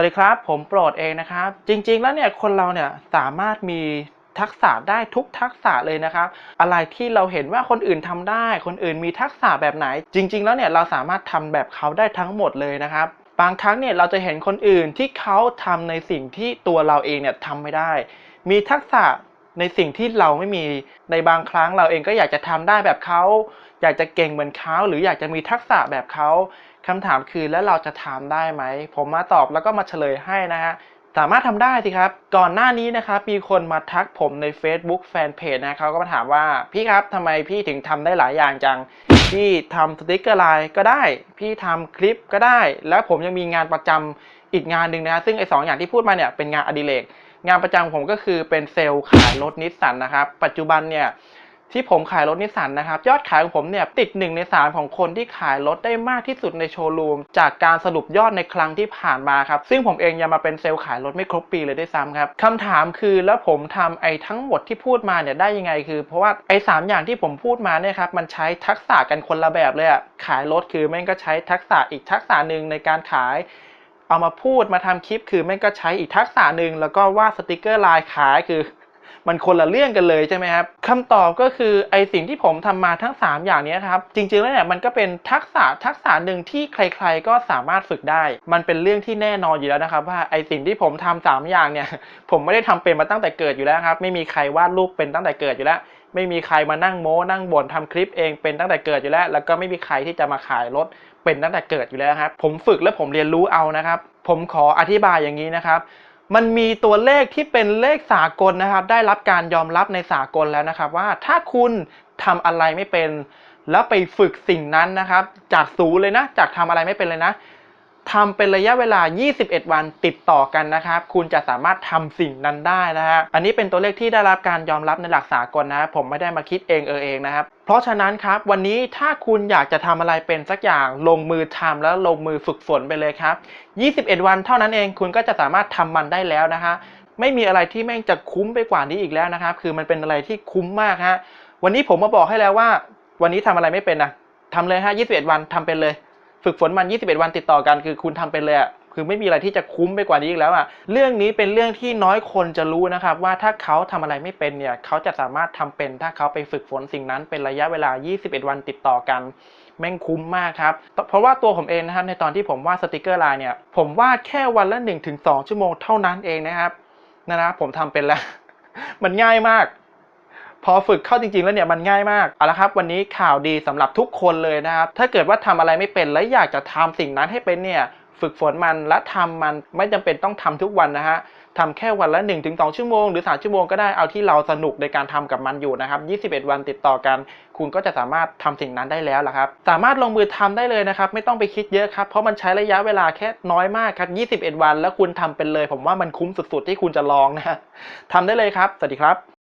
วัสดีครับ ผมโปรดเองนะครับ จริง ๆ แล้วเนี่ยคนเราเนี่ยสามารถมีทักษะได้ทุกทักษะเลยนะครับ อะไรที่เราเห็นว่าคนอื่นทำได้ คนอื่นมีทักษะแบบไหน จริง ๆ แล้วเนี่ยเราสามารถทำแบบเขาได้ทั้งหมดเลยนะครับ บางครั้งเนี่ยเราจะเห็นคนอื่นที่เขาทำในสิ่งที่ตัวเราเองเนี่ยทำไม่ได้ มีทักษะ ในสิ่งที่เราไม่มีในบางครั้งเราเองก็อยากจะทำได้แบบเขา อยากจะเก่งเหมือนเขาหรืออยากจะมีทักษะแบบเขาคำถามคือแล้วเราจะทำได้ไหม ผมมาตอบแล้วก็มาเฉลยให้นะฮะสามารถทำได้สิครับ ก่อนหน้านี้นะครับมีคนมาทักผมใน Facebook Fanpage นะเขาก็มาถามว่าพี่ครับทำไมพี่ถึงทำได้หลายอย่างจัง พี่ทำสติกเกอร์ไลน์ก็ได้ พี่ทำคลิปก็ได้ แล้วผมยังมีงานประจำอีกงานหนึ่งนะฮะซึ่งไอ้สองอย่างที่พูดมาเนี่ยเป็นงานอดิเรก งานประจำผมก็คือเป็นเซลล์ขายรถนิสสันนะครับ ปัจจุบันเนี่ยที่ผมขายรถนิสสันนะครับ ยอดขายของผมเนี่ยติดหนึ่งในสามของคนที่ขายรถได้มากที่สุดในโชว์รูม จากการสรุปยอดในครั้งที่ผ่านมาครับ ซึ่งผมเองยังมาเป็นเซลล์ขายรถไม่ครบปีเลยด้วยซ้ำครับคำถามคือแล้วผมทำไอ้ทั้งหมดที่พูดมาเนี่ยได้ยังไงคือ เพราะว่าไอ้สามอย่างที่ผมพูดมาเนี่ยครับมันใช้ทักษะกันคนละแบบเลยอะขายรถคือแม่งก็ใช้ทักษะอีกทักษะหนึ่งในการขาย เอามาพูดมาทำคลิป คือแม่งก็ใช้อีกทักษะหนึ่งแล้วก็วาดสติกเกอร์ลายขายคือ มันคนละเรื่องกันเลยใช่ไหมครับคำตอบก็คือไอสิ่งที่ผมทำมาทั้ง 3 อย่างนี้ครับ จริงๆแล้วเนี่ยมันก็เป็นทักษะทักษะหนึ่งที่ใคร ๆ ก็สามารถฝึกได้ มันเป็นเรื่องที่แน่นอนอยู่แล้วนะครับ ว่าไอสิ่งที่ผมทำสามอย่างเนี่ย ผมไม่ได้ทำเป็นมาตั้งแต่เกิดอยู่แล้วครับ ไม่มีใครวาดรูปเป็นตั้งแต่เกิดอยู่แล้ว ไม่มีใครมานั่งโม้นั่งบ่นทำคลิปเองเป็นตั้งแต่เกิดอยู่แล้ว แล้วก็ไม่มีใครที่จะมาขายรถเป็นตั้งแต่เกิดอยู่แล้วครับผมฝึกและผมเรียนรู้เอานะครับ ผมขออธิบายอย่างนี้นะครับมันมีตัวเลขที่เป็นเลขสากลนะครับ ได้รับการยอมรับในสากลแล้วนะครับ ว่าถ้าคุณทำอะไรไม่เป็น แล้วไปฝึกสิ่งนั้นนะครับ จากศูนย์เลยนะ จากทำอะไรไม่เป็นเลยนะ ทำเป็นระยะเวลา 21 วันติดต่อกันนะครับ คุณจะสามารถทำสิ่งนั้นได้นะฮะ อันนี้เป็นตัวเลขที่ได้รับการยอมรับในหลักสากลนะครับผมไม่ได้มาคิดเองเออเองนะครับ เพราะฉะนั้นครับวันนี้ถ้าคุณอยากจะทำอะไรเป็นสักอย่างลงมือทำแล้วลงมือฝึกฝนไปเลยครับ 21 วันเท่านั้นเองคุณก็จะสามารถทำมันได้แล้วนะฮะไม่มีอะไรที่แม่งจะคุ้มไปกว่านี้อีกแล้วนะครับ คือมันเป็นอะไรที่คุ้มมากฮะ วันนี้ผมมาบอกให้แล้วว่า วันนี้ทำอะไรไม่เป็นนะทำเลยฮะ21 วันทำเป็นเลย ฝึกฝนมัน 21 วันติดต่อกันคือคุณทำเป็นเลยอะคือไม่มีอะไรที่จะคุ้มไปกว่านี้อีกแล้วอะเรื่องนี้เป็นเรื่องที่น้อยคนจะรู้นะครับว่าถ้าเขาทำอะไรไม่เป็นเนี่ยเขาจะสามารถทำเป็นถ้าเขาไปฝึกฝนสิ่งนั้นเป็นระยะเวลา 21 วันติดต่อกันแม่งคุ้มมากครับ เพราะว่าตัวผมเองนะครับในตอนที่ผมวาดสติกเกอร์ลายเนี่ย ผมวาดแค่วันละ 1-2 ชั่วโมงเท่านั้นเองนะครับนะครับผมทำเป็นแล้ว มันง่ายมาก อฝึกเข้าจริง ๆ แล้วเนี่ยมันง่ายมากเอาละครับ วันนี้ข่าวดีสำหรับทุกคนเลยนะครับถ้าเกิดว่าทำอะไรไม่เป็นและอยากจะทำสิ่งนั้นให้เป็นเนี่ยฝึกฝนมันและทำมันไม่จำเป็นต้องทำทุกวันนะฮะทำแค่วันละ 1-2 ชั่วโมงหรือ 3 ชั่วโมงก็ได้เอาที่เราสนุกในการทำกับมันอยู่นะครับ 21 วันติดต่อกัน คุณก็จะสามารถทำสิ่งนั้นได้แล้วล่ะครับ สามารถลงมือทำได้เลยนะครับ ไม่ต้องไปคิดเยอะครับ เพราะมันใช้ระยะเวลาแค่น้อยมากครับ 21 วัน แล้วคุณทำเป็นเลย ผมว่ามันคุ้มสุด ๆ ที่คุณจะลองนะฮะทำได้เลยครับ สวัสดีครับ